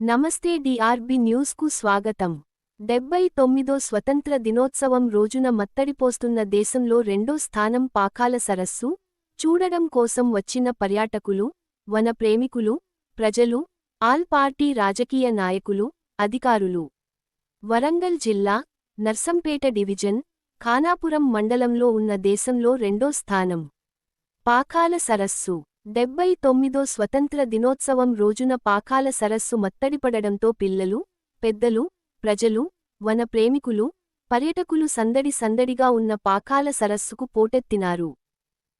నమస్తే డిఆర్బి న్యూస్కు స్వాగతం. డెబ్బై తొమ్మిదో స్వతంత్ర దినోత్సవం రోజున మత్తడిపోస్తున్న దేశంలో రెండో స్థానం పాకాల సరస్సు చూడడం కోసం వచ్చిన పర్యాటకులు వన ప్రేమికులు ప్రజలు ఆల్ పార్టీ రాజకీయ నాయకులు అధికారులు. వరంగల్ జిల్లా నర్సంపేట డివిజన్ ఖానాపురం మండలంలో ఉన్న దేశంలో రెండో స్థానం. పాకాల సరస్సు. డెబ్బై తొమ్మిదో స్వతంత్ర దినోత్సవం రోజున పాకాల సరస్సు మత్తడిపడడంతో పిల్లలు పెద్దలు ప్రజలు వన ప్రేమికులు పర్యటకులు సందడి సందడిగా ఉన్న పాకాల సరస్సుకు పోటెత్తినారు.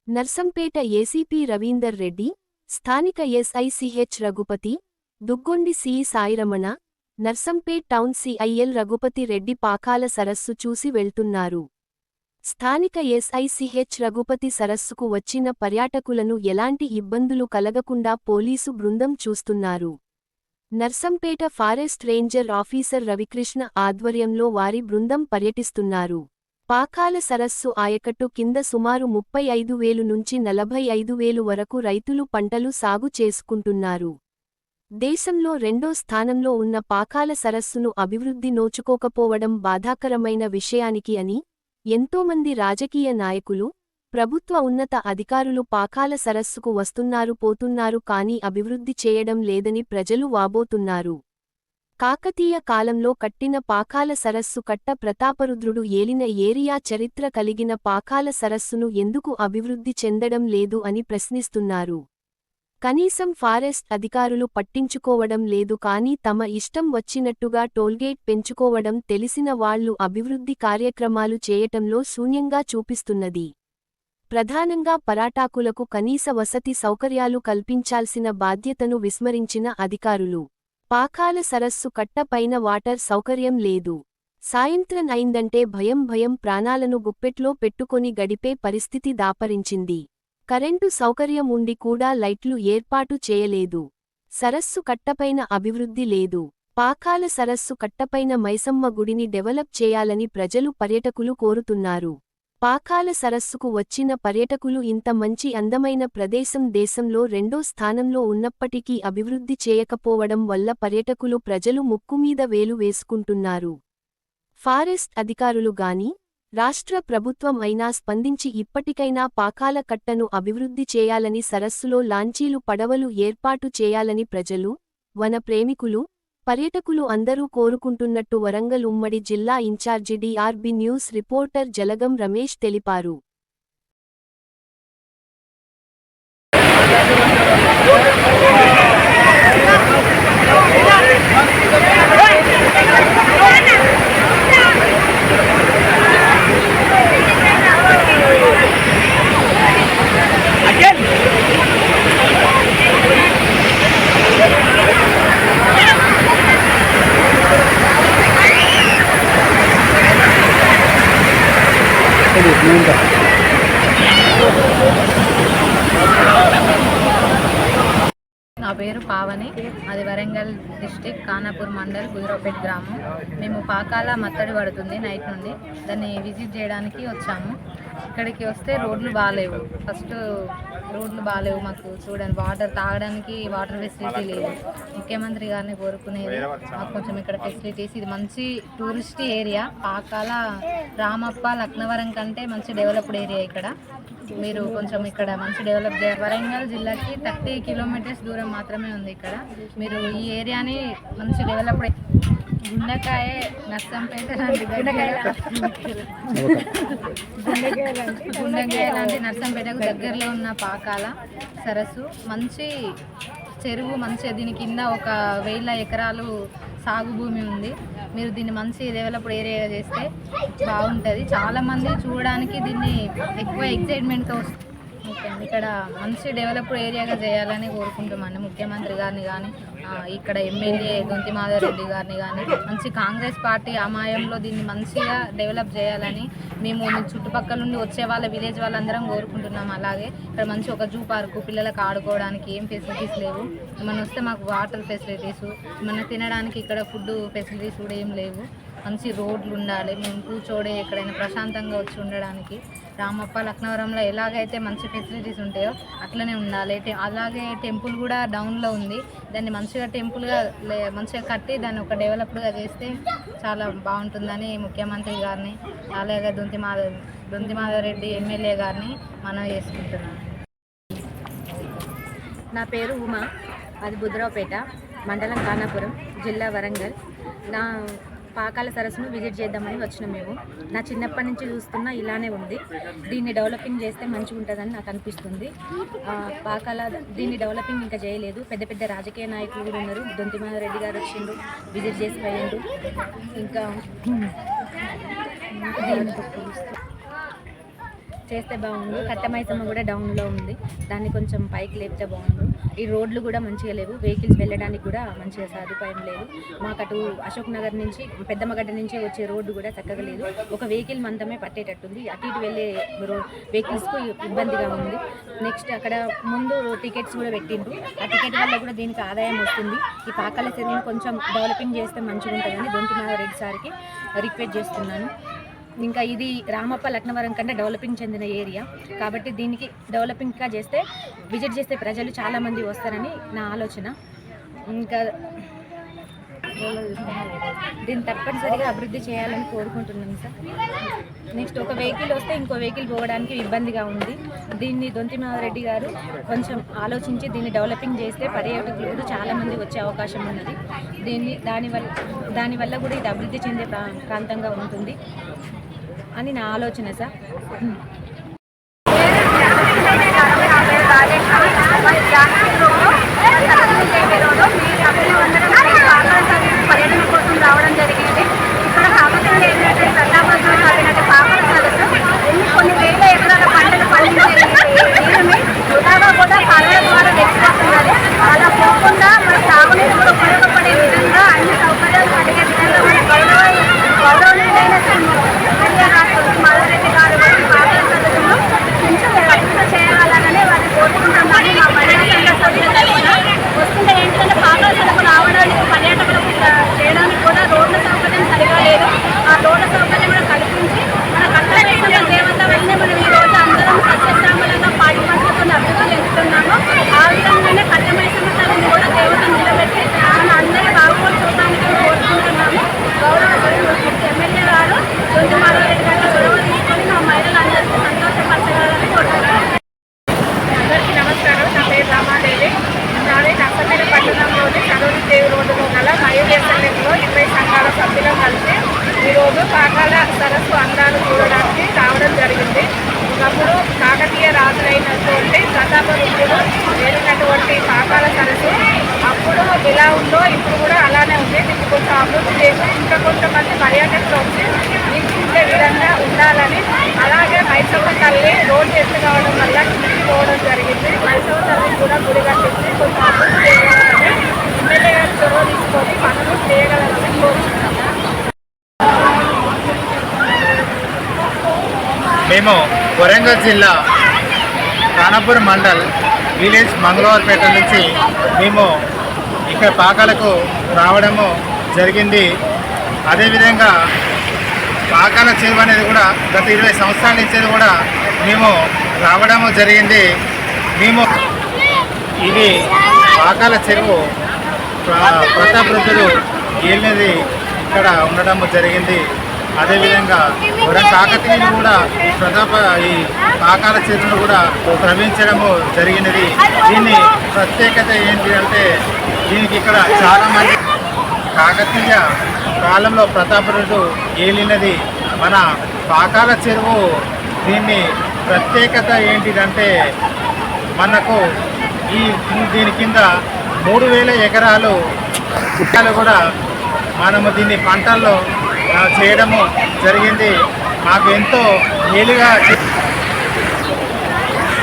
నర్సంపేట ఏసీపీ రవీందర్ రెడ్డి స్థానిక ఎస్ఐసిహెచ్ రఘుపతి దుగ్గొండి సిఇ సాయిరమణ నర్సంపేట్ టౌన్ సిఐఎల్ రఘుపతి రెడ్డి పాకాల సరస్సు చూసి వెళ్తున్నారు. స్థానిక ఎస్ఐసిహెచ్ రఘుపతి సరస్సుకు వచ్చిన పర్యాటకులను ఎలాంటి ఇబ్బందులు కలగకుండా పోలీసు బృందం చూస్తున్నారు. Narsampet forest ranger officer Ravikrishna ఆధ్వర్యంలో వారి బృందం పర్యటిస్తున్నారు. పాకాల సరస్సు ఆయకట్టు కింద సుమారు ముప్పై ఐదు వేలు నుంచి నలభై ఐదు వేలు వరకు రైతులు పంటలు సాగు చేసుకుంటున్నారు. దేశంలో రెండో స్థానంలో ఉన్న పాకాల సరస్సును అభివృద్ధి నోచుకోకపోవడం బాధాకరమైన విషయానికి అని ఎంతోమంది రాజకీయ నాయకులు ప్రభుత్వ ఉన్నత అధికారులు పాకాల సరస్సుకు వస్తున్నారు పోతున్నారు కానీ అభివృద్ధి చేయడం లేదని ప్రజలు వాబోతున్నారు. కాకతీయ కాలంలో కట్టిన పాకాల సరస్సు కట్ట ప్రతాపరుద్రుడు ఏలిన ఏరియా చరిత్ర కలిగిన పాకాల సరస్సును ఎందుకు అభివృద్ధి చెందడం లేదు అని ప్రశ్నిస్తున్నారు. కనీసం ఫారెస్ట్ అధికారులు పట్టించుకోవడం లేదు కానీ తమ ఇష్టం వచ్చినట్టుగా టోల్గేట్ పెంచుకోవడం తెలిసిన వాళ్ళు అభివృద్ధి కార్యక్రమాలు చేయటంలో శూన్యంగా చూపిస్తున్నది. ప్రధానంగా పరాటాకులకు కనీస వసతి సౌకర్యాలు కల్పించాల్సిన బాధ్యతను విస్మరించిన అధికారులు. పాకాల సరస్సు కట్టపైన వాటర్ సౌకర్యం లేదు. సాయంత్రం అయిందంటే భయం భయం ప్రాణాలను గుప్పెట్లో పెట్టుకొని గడిపే పరిస్థితి దాపరించింది. కరెంటు సౌకర్యం ఉండి కూడా లైట్లు ఏర్పాటు చేయలేదు. సరస్సు కట్టపైన అభివృద్ధి లేదు. పాకాల సరస్సు కట్టపైన మైసమ్మ గుడిని డెవలప్ చేయాలని ప్రజలు పర్యటకులు కోరుతున్నారు. పాకాల సరస్సుకు వచ్చిన పర్యటకులు ఇంత మంచి అందమైన ప్రదేశం దేశంలో రెండో స్థానంలో ఉన్నప్పటికీ అభివృద్ధి చేయకపోవడం వల్ల పర్యటకులు ప్రజలు ముక్కుమీద వేలు వేసుకుంటున్నారు. ఫారెస్ట్ అధికారులు గాని రాష్ట్ర ప్రభుత్వం అయినా స్పందించి ఇప్పటికైనా పాకాల కట్టను అభివృద్ధి చేయాలని సరస్సులో లాంచీలు పడవలు ఏర్పాటు చేయాలని ప్రజలు వన ప్రేమికులు పర్యటకులు అందరూ కోరుకుంటున్నట్టు వరంగల్ ఉమ్మడి జిల్లా incharge DRB news reporter Jalagam Ramesh తెలిపారు. నా పేరు పావని. అది వరంగల్ డిస్టిక్ ఖానాపూర్ మండల్ గుజరాపేట్ గ్రామం. మేము పాకాల మత్తడి పడుతుంది నైట్ నుండి. దాన్ని విజిట్ చేయడానికి వచ్చాము. ఇక్కడికి వస్తే రోడ్లు బాగాలేవు ఫస్ట్ రోడ్లు బాగాలేవు మాకు చూడండి వాటర్ తాగడానికి వాటర్ ఫెసిలిటీ లేదు. ముఖ్యమంత్రి గారిని కోరుకునేది మాకు కొంచెం ఇక్కడ ఫెసిలిటీస్ ఇది మంచి టూరిస్ట్ ఏరియా పాకాల రామప్ప లక్నవరం కంటే మంచి డెవలప్డ్ ఏరియా ఇక్కడ. మీరు కొంచెం ఇక్కడ మంచి డెవలప్ చేయాలి వరంగల్ జిల్లాకి థర్టీ కిలోమీటర్స్ దూరం మాత్రమే ఉంది ఇక్కడ. మీరు ఈ ఏరియాని మంచి డెవలప్ గుండకాయ నర్సంపేట లాంటి గుండకాయ లాంటి నర్సంపేటకు దగ్గరలో ఉన్న పాకాల సరస్సు. మంచి చెరువు మంచి దీని కింద ఒక వేల ఎకరాలు సాగు భూమి ఉంది. మీరు దీన్ని మంచి డెవలప్డ్ ఏరియా చేస్తే బాగుంటుంది. చాలామంది చూడడానికి దీన్ని ఎక్కువ ఎక్సైట్మెంట్తో వస్తుంది ఇక్కడ మంచి డెవలప్డ్ ఏరియాగా చేయాలని కోరుకుంటున్నాను ముఖ్యమంత్రి గారిని కానీ ఇక్కడ ఎమ్మెల్యే దొంతి మాధవరెడ్డి గారిని కానీ మంచి కాంగ్రెస్ పార్టీ అమాయంలో దీన్ని మంచిగా డెవలప్ చేయాలని మేము చుట్టుపక్కల నుండి వచ్చే వాళ్ళ విలేజ్ వాళ్ళందరం కోరుకుంటున్నాం. అలాగే ఇక్కడ మంచి ఒక జూ పార్కు పిల్లలకు ఆడుకోవడానికి ఏం ఫెసిలిటీస్ లేవు. మనం వస్తే మాకు వాటర్ ఫెసిలిటీస్ మన తినడానికి ఇక్కడ ఫుడ్ ఫెసిలిటీస్ కూడా ఏం లేవు. మంచి రోడ్లు ఉండాలి. మేము కూర్చోడే ఎక్కడైనా ప్రశాంతంగా వచ్చి ఉండడానికి రామప్ప లక్నవరంలో ఎలాగైతే మంచి ఫెసిలిటీస్ ఉంటాయో అట్లనే ఉండాలి. అలాగే టెంపుల్ కూడా డౌన్లో ఉంది. దాన్ని మంచిగా టెంపుల్గా లే మంచిగా కట్టి దాన్ని ఒక డెవలప్డ్గా చేస్తే చాలా బాగుంటుందని ముఖ్యమంత్రి గారిని అలాగే దొంతి మాధవ్ దొంతి మాధవరెడ్డి ఎమ్మెల్యే గారిని మనం చేసుకుంటున్నాం నా పేరు ఉమా. అది బుద్రావుపేట మండలం కానాపురం జిల్లా వరంగల్. నా పాకాల సరస్సును విజిట్ చేద్దామని వచ్చినాం మేము. నా చిన్నప్పటి నుంచి చూస్తున్నా ఇలానే ఉంది. దీన్ని డెవలపింగ్ చేస్తే మంచిగా ఉంటుందని నాకు అనిపిస్తుంది. పాకాల దీన్ని డెవలపింగ్ ఇంకా చేయలేదు. పెద్ద పెద్ద రాజకీయ నాయకులు కూడా ఉన్నారు. దొంతిమాధవ రెడ్డి గారు వచ్చిండు విజిట్ చేసి పోయిండు. ఇంకా చేస్తే బాగుండు. కట్టమైసమ్మ కూడా డౌన్లో ఉంది. దాన్ని కొంచెం పైకి లేపితే బాగుండు. ఈ రోడ్లు కూడా మంచిగా లేవు. వెహికల్స్ వెళ్ళడానికి కూడా మంచిగా సదుపాయం లేదు. మాకు అటు అశోక్ నగర్ నుంచి పెద్దమ్మగడ్డ నుంచి వచ్చే రోడ్డు కూడా చక్కగా లేదు. ఒక వెహికల్ మందమే పట్టేటట్టుంది. అటు ఇటు వెళ్ళే రో వెహికల్స్కు ఇబ్బందిగా ఉంది. నెక్స్ట్ అక్కడ ముందు టికెట్స్ కూడా పెట్టిండ్రు. ఆ టికెట్ వల్ల కూడా దీనికి ఆదాయం వస్తుంది. ఈ పాకాల చెరువును కొంచెం డెవలపింగ్ చేస్తే మంచిగా ఉంటుందని దొంతిమాధవ రెడ్డి సార్కి రిక్వెస్ట్ చేస్తున్నాను. ఇంకా ఇది రామప్ప లక్నవరం కంటే డెవలపింగ్ చెందిన ఏరియా కాబట్టి దీనికి డెవలపింగ్గా చేస్తే విజిట్ చేస్తే ప్రజలు చాలామంది వస్తారని నా ఆలోచన. ఇంకా దీన్ని తప్పనిసరిగా అభివృద్ధి చేయాలని కోరుకుంటున్నాను సార్. నెక్స్ట్ ఒక వెహికల్ వస్తే ఇంకో వెహికల్ పోవడానికి ఇబ్బందిగా ఉంది. దీన్ని దొంతిమారెడ్డి గారు కొంచెం ఆలోచించి దీన్ని డెవలపింగ్ చేస్తే పర్యాటకులు కూడా చాలామంది వచ్చే అవకాశం ఉన్నది. దీన్ని దానివల్ల దానివల్ల కూడా ఇది అభివృద్ధి చెందే ప్రా ప్రాంతంగా ఉంటుంది. అని నా ఆలోచన సార్ పర్యటన కోసం రావడం జరిగింది ఇక్కడ కాకపోతే ఏంటంటే ప్రతాపంలో సాగినట్టు పాపల సదస్సు ఎన్ని కొన్ని వేల ఎకరాల పంటలు పండించే నీరుని వృధాగా కూడా కాలువల ద్వారా తెచ్చిపోతున్నది అలా పోకుండా మన సాగునీరు కూడా ఉపయోగపడే విధంగా అన్ని సౌకర్యాలు కలిగే విధంగా మన గౌరవ గౌరవనీయులైన శ్రీ ఎమ్మెల్యే గారు మాధవరెడ్డి గారు కూడా పాపల సదస్సును కొంచెం అభివృద్ధి చేయగలరని వారిని కోరుకుంటున్నాను మా పర్యాటక సభ్యుల తరఫున వస్తుంటే ఏంటంటే పాపల సదస్సు రావడానికి పర్యాటకులకు ఇలా చేయడానికి కూడా రోడ్ల సౌకర్యం సరిగా లేదు ఆ రోడ్ల సౌకర్యం కూడా కల్పించి మన కట్టవేసిన దేవత వల్లనే మనం ఈ రోజు అందరం సస్యశ్యామలంగా పాడి పంటలతో అభివృద్ధి చెందుతున్నాము ఆ విధంగానే కట్టమైసమ్మ తల్లిని కూడా దేవత నిలబెట్టి మన అందరి బాగోలు చూడడానికి కోరుకుంటున్నాము గౌరవ ఎమ్మెల్యే గారు దొంగమారెడ్డి గారు చొరవ తీసుకొని మా మహిళలందరికీ సంతోషపరచగలని కోరుతున్నాను అందరికీ నమస్కారం నా పేరు రామాదేవి నాది నర్సపేట పట్టణంలోని కరూరి దేవి రోడ్డులో గల మయూరేశ్వరంలో ఇరవై సంఘాల సభ్యులు కలిసి ఈరోజు పాకాల సరస్సు అందాలు చూడడానికి రావడం జరిగింది ఒకప్పుడు కాకతీయ రాజులైనటువంటి ప్రతాపరుద్రుడు వెళ్ళినటువంటి పాకాల సరస్సు అప్పుడు ఎలా ఉందో ఇప్పుడు కూడా అలానే ఉంది. దీన్ని కొంచెం అభివృద్ధి చేసి ఇంకా కొంతమంది పర్యాటకులు వచ్చి వీక్షించే విధంగా ఉండాలని అలాగే మైసూరు తల్లి రోడ్ చేసి కావడం వల్ల కిందికి పోవడం జరిగింది. మైసూరు తల్లి కూడా గుడి కట్టించి కొంచెం అభివృద్ధి చేయాలని ఎమ్మెల్యే గారు చొరవ తీసుకొని పనులు చేయగలరని కోరుతున్నాము మేము వరంగల్ జిల్లా కానాపూర్ మండల్ విలేజ్ మంగళవారపేట నుంచి మేము ఇక్కడ పాకాలకు రావడము జరిగింది. అదేవిధంగా పాకాల చెరువు అనేది కూడా గత ఇరవై సంవత్సరాల నుంచి కూడా మేము రావడము జరిగింది. మేము ఇది పాకాల చెరువు ప్ర- ప్రతాపరుద్రుడు ఏలినది ఇక్కడ ఉండడం జరిగింది. అదేవిధంగా వరం కాకతీయులు కూడా ఈ ప్రతాప ఈ పాకాల చెరువును కూడా ప్రవహించడము జరిగినది. దీని ప్రత్యేకత ఏంటి అంటే దీనికి ఇక్కడ చాలామంది కాకతీయ కాలంలో ప్రతాపరుడు ఏలినది. మన పాకాల చెరువు దీన్ని ప్రత్యేకత ఏంటిదంటే మనకు ఈ దీని కింద మూడు వేల ఎకరాలు కూడా మనము దీన్ని పంటల్లో చేయడము జరిగింది. మాకు ఎంతో మేలుగా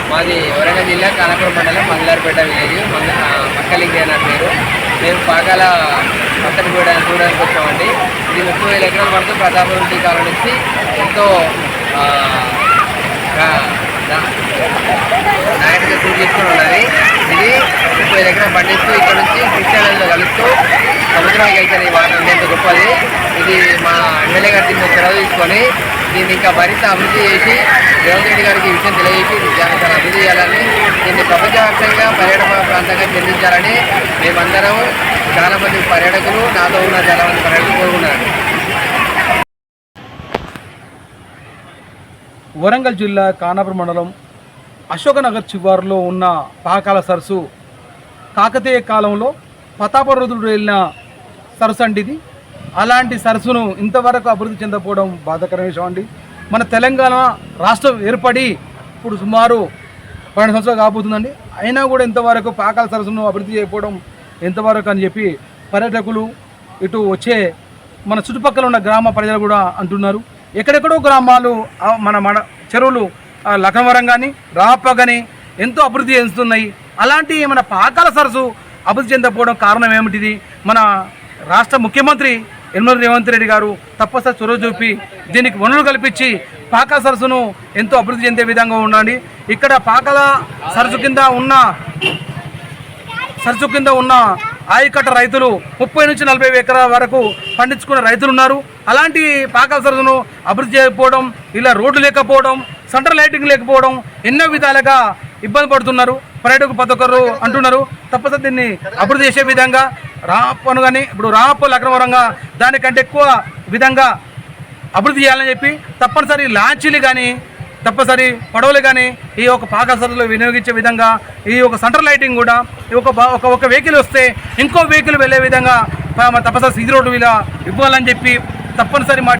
మాది వరంగల్ జిల్లా కానపురం మండలం మంగళారపేట విలేజ్ మంగ మక్కలింగి అని పేరు. మేము పాకాల పక్కన చూడడానికి చూడడానికి వచ్చామండి. ఇది ముప్పై వేల ఎకరాల వరకు టీ కాలం నుంచి ఎంతో నాయకుడిగా పూజ చేసుకుని ఉన్నది. ఇది ముప్పై వేల ఎకరాలు పండిస్తూ ఇక్కడ నుంచి కృష్ణానదిలో కలుస్తూ సముద్రానికి అయితే ఈ వాటర్ ఎంత గొప్పది. ఇది మా ఎమ్మెల్యే గారి దీన్ని చొరవ తీసుకొని దీన్ని ఇంకా మరింత అభివృద్ధి చేసి రేవంత్ రెడ్డి గారికి ఈ విషయం తెలియజేసి దాన్ని చాలా అభివృద్ధి చేయాలని దీన్ని ప్రపంచవ్యాప్తంగా పర్యాటక ప్రాంతంగా చెందించాలని మేమందరం చాలా మంది పర్యాటకులు నాతో ఉన్న చాలా మంది పర్యాటకులు కోరుకున్నారు వరంగల్ జిల్లా కానాపురం మండలం అశోకనగర్ చివారులో ఉన్న పాకాల సరస్సు కాకతీయ కాలంలో పతాపరుదుడు వెళ్ళిన సరస్సు అండి ఇది. అలాంటి సరస్సును ఇంతవరకు అభివృద్ధి చెందకపోవడం బాధాకరమైన విషయం అండి మన తెలంగాణ రాష్ట్రం ఏర్పడి ఇప్పుడు సుమారు పన్నెండు సంవత్సరాలు కాబోతుందండి. అయినా కూడా ఇంతవరకు పాకాల సరస్సును అభివృద్ధి చేయకపోవడం ఎంతవరకు అని చెప్పి పర్యాటకులు ఇటు వచ్చే మన చుట్టుపక్కల ఉన్న గ్రామ ప్రజలు కూడా అంటున్నారు. ఎక్కడెక్కడో గ్రామాలు మన మన చెరువులు ఆ, లక్నవరం కానీ రాప కానీ ఎంతో అభివృద్ధి చెందుతున్నాయి. అలాంటి మన పాకాల సరస్సు అభివృద్ధి చెందకపోవడం కారణం ఏమిటిది? మన రాష్ట్ర ముఖ్యమంత్రి యనమల రేవంత్ రెడ్డి గారు తప్పనిసరి చొరవ చూపి దీనికి వనరులు కల్పించి పాక సరస్సును ఎంతో అభివృద్ధి చెందే విధంగా ఉండండి. ఇక్కడ పాకల సరస్సు కింద ఉన్న సరస్సు కింద ఉన్న ఆయకట్ట రైతులు ముప్పై నుంచి నలభై ఎకరాల వరకు పండించుకున్న రైతులు ఉన్నారు. అలాంటి పాకాల సరస్సును అభివృద్ధి చేయకపోవడం ఇలా రోడ్లు లేకపోవడం సెంటర్ లైటింగ్ లేకపోవడం ఎన్నో విధాలుగా ఇబ్బంది పడుతున్నారు. పర్యాటకులు ప్రతి ఒక్కరు అంటున్నారు. తప్పనిసరి దీన్ని అభివృద్ధి చేసే విధంగా రాపను కానీ ఇప్పుడు రాప అక్రమరంగా దానికంటే ఎక్కువ విధంగా అభివృద్ధి చేయాలని చెప్పి తప్పనిసరి లాంచీలు కానీ తప్పనిసరి పడవలు కానీ ఈ యొక్క పాకసరులు వినియోగించే విధంగా ఈ ఒక సెంటర్ లైటింగ్ కూడా ఈ ఒక ఒక ఒక వెహికల్ వస్తే ఇంకో వెహికల్ వెళ్ళే విధంగా తప్పనిసరి సీజీ రోడ్డు ఇలా ఇవ్వాలని చెప్పి తప్పనిసరి మా